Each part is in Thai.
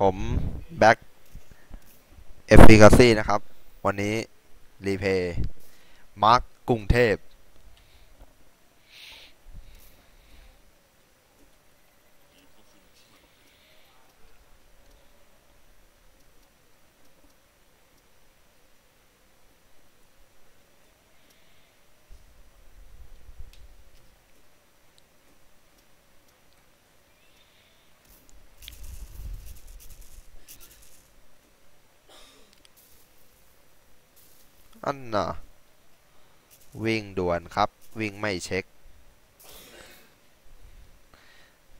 ผมแบ็กเอฟฟิคาซี่นะครับ วันนี้ รีเพย์มาร์กกรุงเทพ อันน่ะวิ่งด่วนครับ วิ่งไม่เช็ค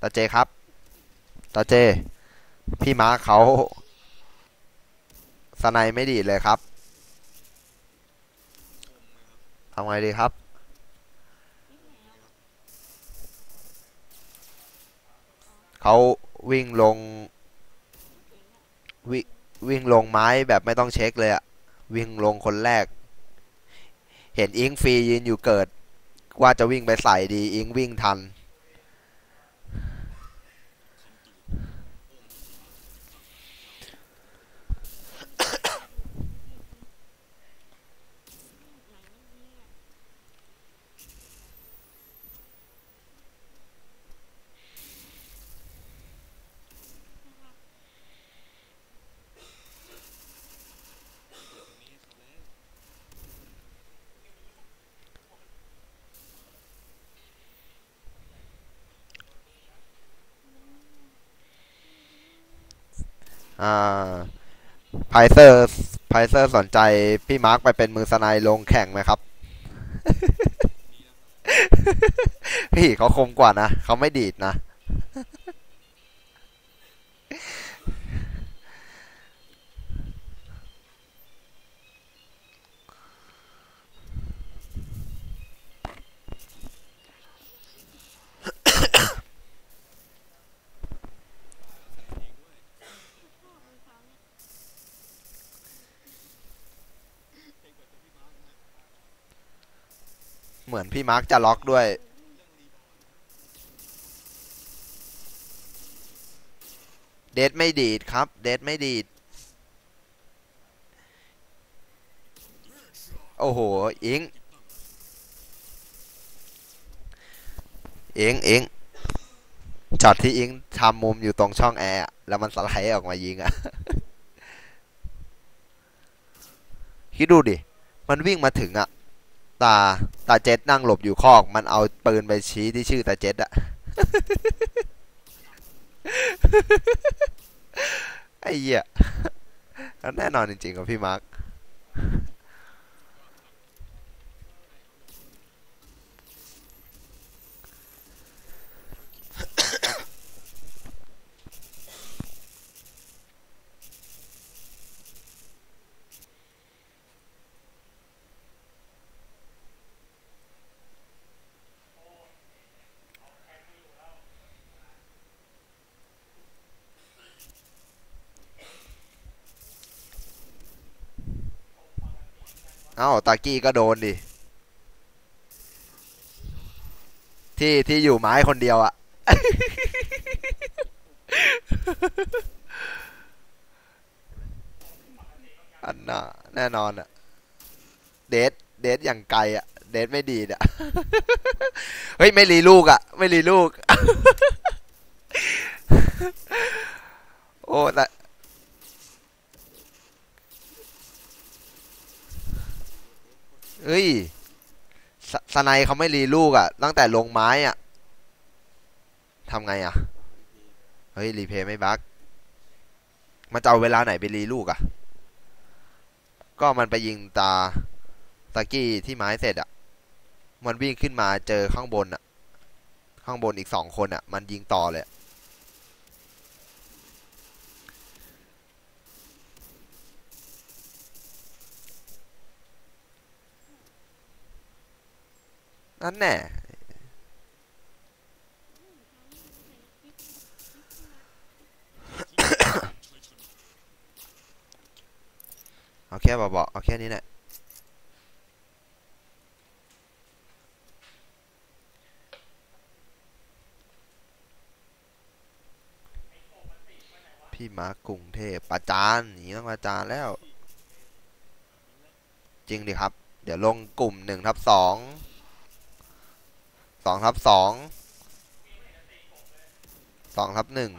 ตาเจครับตาเจ พี่ม้าเขาสไนไม่ดีเลยครับทำไงดีครับ เขาวิ่งลง วิวิ่งลงไม้แบบไม่ต้องเช็คเลยอะ วิ่งลงคนแรก เห็นอิงฟรียืนอยู่เกิด ว่าจะวิ่งไปใส่ดีอิงวิ่งทัน อ่าไพเซอร์ไพเซอร์สนใจพี่มาร์คไปเป็นมือสไนลงแข่งไหมครับ พี่เขาคมกว่านะ เขาไม่ดีดนะ เหมือนพี่มาร์คจะล็อกด้วย เดทไม่ดีดครับ เดทไม่ดีด โอ้โห อิง อิง อิงช็อตที่อิงทำมุมอยู่ตรงช่องแอร์แล้วมันสไลด์ออกมายิงอะคิดดูดิ มันวิ่งมาถึงอะ ตาตาเจ็ดนั่งหลบอยู่คอก มันเอาปืนไปชี้ที่ชื่อตาเจ็ดอะไอ้เหี้ยแน่นอนจริงๆกับพี่มาร์ค เอ้าตากี้ก็โดนดิ ที่ที่อยู่ไม้คนเดียวอะอันน่ะแน่นอนอะเดทเดทอย่างไกลอะเดทไม่ดีอะเฮ้ย ไม่รีลูกอะไม่รีลูก โอ้แต่ ฮ้ยสสไนเขาไม่รีลูกอะตั้งแต่ลงไม้อะทำไงอะเฮ้ย รีเพย์ไม่บักมันจะเอาเวลาไหนไปรีลูกอะก็มันไปยิงตาตากี้ที่ไม้เสร็จอะมันวิ่งขึ้นมาเจอข้างบนอะข้างบนอีกสองคนอะมันยิงต่อเลย นั่นแน่เอาแค่เบาๆเอาแค่นี้แหละพี่มากรุงเทพประจานนี่ต้องประจานแล้ว จริงดิครับ เดี๋ยวลงกลุ่มหนึ่งทับสอง สองทับสองสองทับหนึ่ง